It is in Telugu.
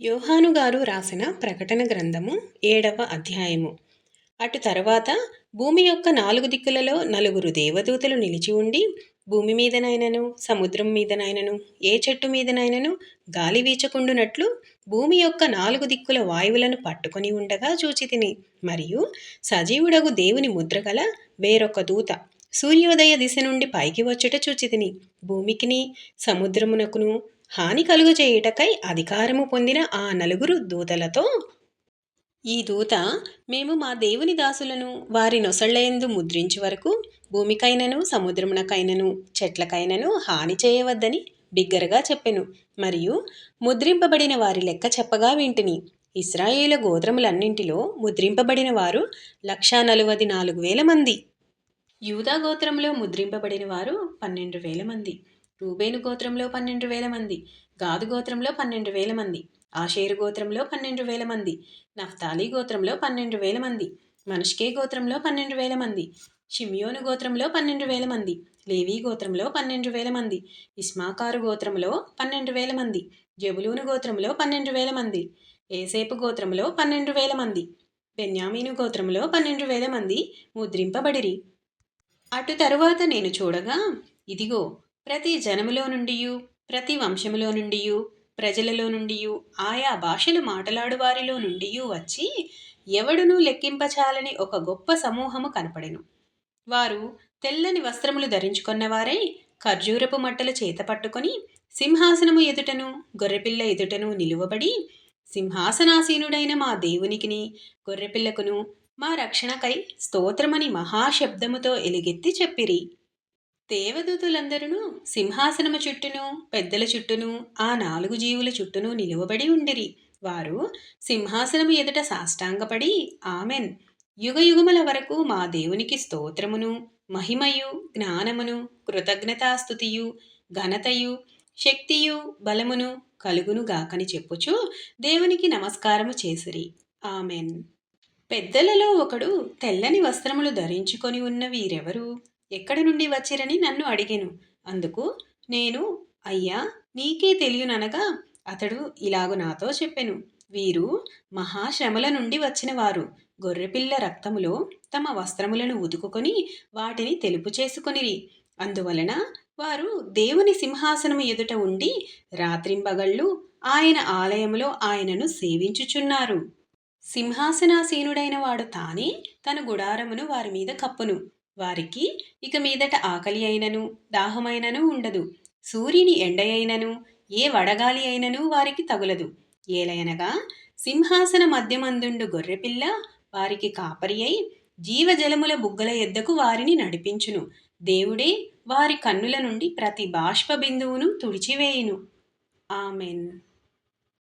యోహాను గారు రాసిన ప్రకటన గ్రంథము ఏడవ అధ్యాయము. అటు తర్వాత భూమి యొక్క నాలుగు దిక్కులలో నలుగురు దేవదూతలు నిలిచి ఉండి భూమి మీదనైనను సముద్రం మీదనైనను ఏ చెట్టు మీదనైనను గాలి వీచకుండునట్లు భూమి యొక్క నాలుగు దిక్కుల వాయువులను పట్టుకొని ఉండగా చూచితిని. మరియు సజీవుడగు దేవుని ముద్రగల వేరొక దూత సూర్యోదయ దిశ నుండి పైకి వచ్చుట చూచితిని. భూమికిని సముద్రమునకును హాని కలుగజేయుటకై అధికారము పొందిన ఆ నలుగురు దూతలతో ఈ దూత మేము మా దేవుని దాసులను వారి నొసళ్ళయందు ముద్రించు వరకు భూమికైనను సముద్రమునకైనను చెట్లకైనను హాని చేయవద్దని బిగ్గరగా చెప్పెను. మరియు ముద్రింపబడిన వారి లెక్క చెప్పగా వింటిని. ఇస్రాయేల గోత్రములన్నింటిలో ముద్రింపబడిన వారు లక్షా నలువది నాలుగు వేల మంది. యూదా గోత్రంలో ముద్రింపబడిన వారు పన్నెండు వేల మంది. రూబేను గోత్రంలో పన్నెండు వేల మంది గాదు గోత్రంలో పన్నెండు వేల మంది ఆషేరు గోత్రంలో పన్నెండు వేల మంది నఫ్తాలి గోత్రంలో పన్నెండు వేల మంది మనుష్కే గోత్రంలో పన్నెండు వేల మంది షిమియోను గోత్రంలో పన్నెండు వేల మంది లేవీ గోత్రంలో పన్నెండు వేల మంది ఇస్మాకారు గోత్రంలో పన్నెండు వేల మంది జబులూను గోత్రంలో పన్నెండు వేల మంది ఏసేపు గోత్రంలో పన్నెండు వేల మంది బెన్యామీను గోత్రంలో పన్నెండు వేల మంది ముద్రింపబడిరి అటు తరువాత నేను చూడగా ఇదిగో ప్రతి జనములో నుండి ప్రతి వంశములో నుండి ప్రజలలో నుండి ఆయా భాషలు మాట్లాడువారిలో నుండి వచ్చి ఎవడునూ లెక్కింపచాలని ఒక గొప్ప సమూహము కనపడెను. వారు తెల్లని వస్త్రములు ధరించుకున్నవారై ఖర్జూరపు మట్టలు చేత పట్టుకొని సింహాసనము ఎదుటను గొర్రెపిల్ల ఎదుటను నిలువబడి సింహాసనాసీనుడైన మా దేవునికిని గొర్రెపిల్లకును మా రక్షణకై స్తోత్రమని మహాశబ్దముతో ఎలుగెత్తి చెప్పిరి. దేవదూతులందరూ సింహాసనము చుట్టూను పెద్దల చుట్టూను ఆ నాలుగు జీవుల చుట్టూను నిలువబడి ఉండిరి. వారు సింహాసనము ఎదుట సాష్టాంగపడి ఆమెన్. యుగయుగముల వరకు మా దేవునికి స్తోత్రమును మహిమయు జ్ఞానమును కృతజ్ఞతాస్థుతియు ఘనతయు శక్తియు బలమును కలుగును గాకని చెప్పుచు దేవునికి నమస్కారము చేసిరి. ఆమెన్. పెద్దలలో ఒకడు తెల్లని వస్త్రములు ధరించుకొని ఉన్న వీరెవరు? ఎక్కడి నుండి వచ్చిరని నన్ను అడిగాను. అందుకు నేను అయ్యా నీకే తెలియననగా అతడు ఇలాగు నాతో చెప్పెను. వీరు మహాశ్రమల నుండి వచ్చిన వారు గొర్రెపిల్ల రక్తములో తమ వస్త్రములను ఉతుకుకొని వాటిని తెలుపు చేసుకొనిరి. అందువలన వారు దేవుని సింహాసనము ఎదుట ఉండి రాత్రింబగళ్ళు ఆయన ఆలయములో ఆయనను సేవించుచున్నారు. సింహాసనాసీనుడైన వాడు తానే తన గుడారమును వారి మీద కప్పును. వారికి ఇక మీదట ఆకలి అయినను దాహమైనను ఉండదు. సూర్యుని ఎండయైనను ఏ వడగాలి అయినను వారికి తగులదు. ఏలయనగా సింహాసన మధ్యమందుండు గొర్రెపిల్ల వారికి కాపరి అయి జీవజలముల బుగ్గల ఎద్దకు వారిని నడిపించును. దేవుడే వారి కన్నుల నుండి ప్రతి బాష్ప బిందువును తుడిచివేయును. ఆమెన్.